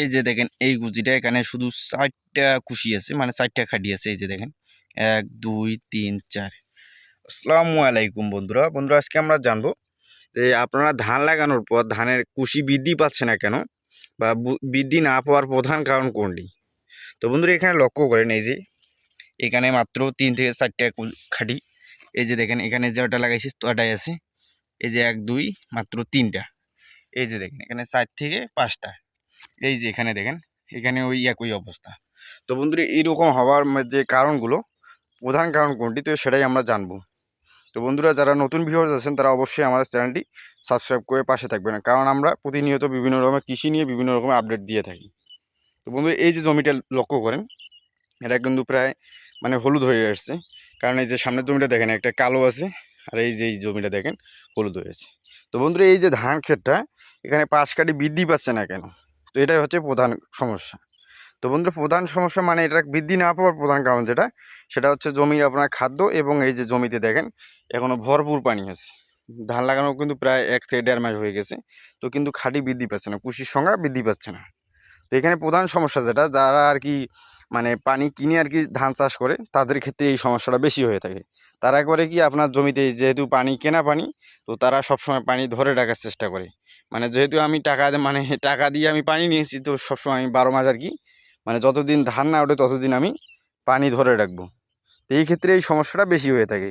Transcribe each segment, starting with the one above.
এই যে দেখেন, এই গুজিটা এখানে শুধু চারটা কুশি আছে মানে চারটা খাটি আছে, এই যে দেখেন। এক, দুই, তিন, চার। আসসালামু আলাইকুম বন্ধুরা। বন্ধুরা, আজকে আমরা জানব যে আপনারা ধান লাগানোর পর ধানের কুশি বৃদ্ধি পাচ্ছে না কেন? বা বৃদ্ধি না পাওয়ার প্রধান কারণ কোনটি? তো বন্ধুরা, এখানে লক্ষ্য করেন, এই যে এখানে মাত্র তিন থেকে চারটা খাটি। এই যে দেখেন, এখানে যেটা লাগাইছি তোটাই আছে। এই যে এক, দুই, মাত্র তিনটা। এই যে দেখেন, এখানে চার থেকে পাঁচটা। এই যে এখানে দেখেন, এখানে ওই একই অবস্থা। তো বন্ধুরা, এইরকম হওয়ার যে কারণগুলো, প্রধান কারণ কোনটি, তো সেটাই আমরা জানব। তো বন্ধুরা, যারা নতুন ভিউয়ার্স আছেন, তারা অবশ্যই আমাদের চ্যানেলটি সাবস্ক্রাইব করে পাশে থাকবেন। কারণ আমরা প্রতিনিয়ত বিভিন্ন রকমের কৃষি নিয়ে বিভিন্ন রকমের আপডেট দিয়ে থাকি। তো বন্ধুরা, এই যে জমিটা লক্ষ্য করেন, এটা কিন্তু প্রায় মানে হলুদ হয়ে আসছে। কারণ এই যে সামনের জমিটা দেখেন, একটা কালো আছে, আর এই যে এই জমিটা দেখেন, হলুদ হয়েছে তো বন্ধুরা, এই যে ধান ক্ষেতটা, এখানে পাশ কাটি বৃদ্ধি পাচ্ছে না কেন? তো এটাই হচ্ছে প্রধান সমস্যা। তো বন্ধুরা, প্রধান সমস্যা মানে এটা বৃদ্ধি না পাওয়ার প্রধান কারণ যেটা, সেটা হচ্ছে জমির আপনার খাদ্য এবং এই যে জমিতে দেখেন এখনও ভরপুর পানি আছে ধান লাগানো কিন্তু প্রায় এক থেকে দেড় মাস হয়ে গেছে, তো কিন্তু খাঁটি বৃদ্ধি পাচ্ছে না, কুশির সংখ্যা বৃদ্ধি পাচ্ছে না। তো এখানে প্রধান সমস্যা যেটা, যারা আর কি মানে পানি কিনে আর কি ধান চাষ করে, তাদের ক্ষেত্রে এই সমস্যাটা বেশি হয়ে থাকে। তারা করে কি আপনার জমিতে যেহেতু পানি, কেনা পানি, তো তারা সবসময় পানি ধরে রাখার চেষ্টা করে। মানে যেহেতু আমি টাকা মানে টাকা দিয়ে আমি পানি নিয়েছি, তো সবসময় আমি বারো মাস আর কি মানে যতদিন ধান না ওঠে ততদিন আমি পানি ধরে রাখব। তো এই ক্ষেত্রে এই সমস্যাটা বেশি হয়ে থাকে।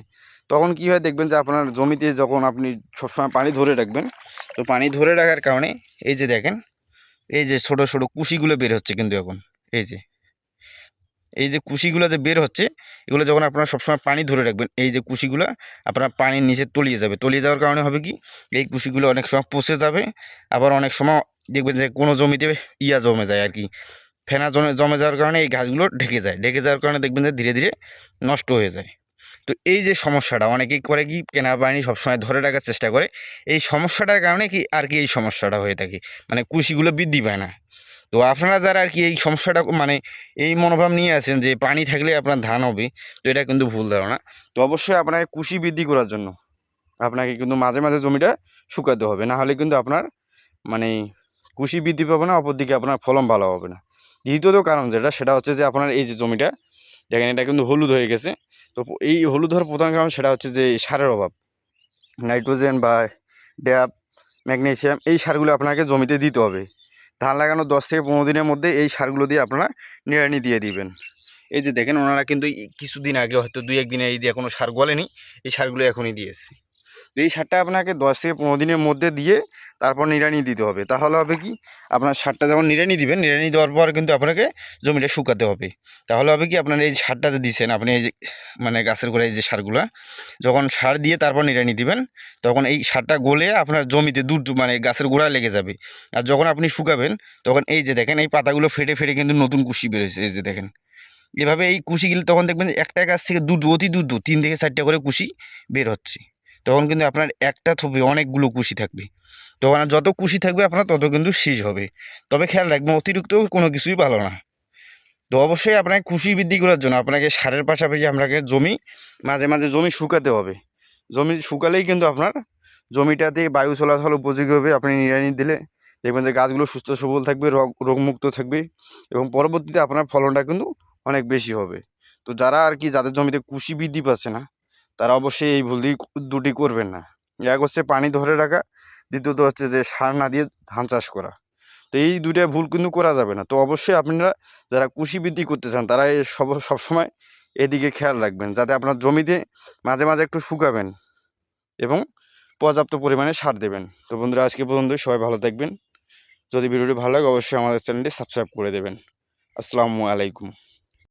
তখন কী হয় দেখবেন যে আপনার জমিতে যখন আপনি সবসময় পানি ধরে রাখবেন, তো পানি ধরে রাখার কারণে এই যে দেখেন, এই যে ছোটো ছোটো কুশিগুলো বের হচ্ছে কিন্তু এখন, এই যে। এই যে কুশিগুলো যে বের হচ্ছে, এগুলো যখন আপনারা সবসময় পানি ধরে রাখবেন, এই যে কুশিগুলো আপনার পানির নিচে তলিয়ে যাবে। তলিয়ে যাওয়ার কারণে হবে কি, এই কুশিগুলো অনেক সময় পচে যাবে, আবার অনেক সময় দেখবেন যে কোনো জমিতে ইয়া জমে যায় আর কি। ফেনা জমে জমে যাওয়ার কারণে এই গাছগুলো ঢেকে যায়। ঢেকে যাওয়ার কারণে দেখবেন যে ধীরে ধীরে নষ্ট হয়ে যায়। তো এই যে সমস্যাটা, অনেকেই করে কি, কেনা পানি সবসময় ধরে রাখার চেষ্টা করে। এই সমস্যাটার কারণে কি আর কি এই সমস্যাটা হয়ে থাকে? মানে কুশিগুলো বৃদ্ধি পায় না। তো আপনারা যারা আর কি এই সমস্যাটা মানে এই মনোভাব নিয়ে আছেন যে পানি থাকলে আপনার ধান হবে, তো এটা কিন্তু ভুল ধারণা। তো অবশ্যই আপনাকে কুশি বৃদ্ধি করার জন্য আপনাকে কিন্তু মাঝে মাঝে জমিটা শুকাতে হবে, না হলে কিন্তু আপনার মানে কুশি বৃদ্ধি পাবে না, অপরদিকে আপনার ফলন ভালো হবে না। দ্বিতীয়ত কারণ যেটা, সেটা হচ্ছে যে আপনার এই যে জমিটা, দেখেন এটা কিন্তু হলুদ হয়ে গেছে। তো এই হলুদ হওয়ার প্রধান কারণ সেটা হচ্ছে যে সারের অভাব। নাইট্রোজেন বা ড্যাপ ম্যাগনেশিয়াম এই সারগুলো আপনাকে জমিতে দিতে হবে। ধান লাগানোর দশ থেকে পনেরো দিনের মধ্যে এই সারগুলো দিয়ে আপনারা নিড়ানি দিয়ে দিবেন। এই যে দেখেন, ওনারা কিন্তু কিছুদিন আগে হয়তো দুই একদিনে এই দিয়ে কোনো সার গলেনি, এই সারগুলো এখনই দিয়েছে। এই সারটা আপনাকে দশ থেকে পনেরো দিনের মধ্যে দিয়ে তারপর নিড়ানি দিতে হবে। তাহলে হবে কি? আপনার সারটা যখন নিড়ানি দিবেন, নিড়ানি দেওয়ার পর কিন্তু আপনাকে জমিটা শুকাতে হবে। তাহলে হবে কি? আপনার এই সারটা যে দিচ্ছেন আপনি এই যে মানে গাছের গোড়ায় যে সারগুলো, যখন সার দিয়ে তারপর নিড়ানি দিবেন, তখন এই সারটা গলে আপনার জমিতে দূর মানে গাছের গোড়ায় লেগে যাবে। আর যখন আপনি শুকাবেন, তখন এই যে দেখেন, এই পাতাগুলো ফেটে ফেটে কিন্তু নতুন কুশি বেরোচ্ছে এই যে দেখেন। এভাবে এই কুশিগুলো তখন দেখবেন একটা গাছ থেকে দুধ অতি দুধ তিন থেকে চারটা করে কুশি বের হচ্ছে। তখন কিন্তু আপনার একটা থবে অনেকগুলো কুশি থাকবে। তখন যত কুশি থাকবে আপনার তত কিন্তু শীষ হবে। তবে খেয়াল রাখবেন, অতিরিক্ত কোনো কিছুই ভালো না। তো অবশ্যই আপনাকে কুশি বৃদ্ধি করার জন্য আপনাকে সারের পাশাপাশি আপনাকে জমি, মাঝে মাঝে জমি শুকাতে হবে। জমি শুকালেই কিন্তু আপনার জমিটাতে বায়ু চলাচল উপযোগী হবে, আপনি নিড়ানি দিলে দেখবেন যে গাছগুলো সুস্থ সবল থাকবে, রোগ, রোগমুক্ত থাকবে এবং পরবর্তীতে আপনার ফলনটা কিন্তু অনেক বেশি হবে। তো যারা আর কি যাদের জমিতে কুশি বৃদ্ধি পাচ্ছে না তারা অবশ্যই এই ভুল দুটি করবেন না। এক হচ্ছে পানি ধরে রাখা, দ্বিতীয়ত হচ্ছে যে সার না দিয়ে ধান চাষ করা। তো এই দুইটা ভুল কিন্তু করা যাবে না। তো অবশ্যই আপনারা যারা কুশি বৃদ্ধি করতে চান, তারা সব সবসময় এদিকে খেয়াল রাখবেন, যাতে আপনার জমিতে মাঝে মাঝে একটু শুকাবেন এবং পর্যাপ্ত পরিমাণে সার দেবেন। তো বন্ধুরা, আজকে পর্যন্ত সবাই ভালো থাকবেন। যদি ভিডিওটি ভালো লাগে, অবশ্যই আমাদের চ্যানেলটি সাবস্ক্রাইব করে দেবেন। আসসালামু আলাইকুম।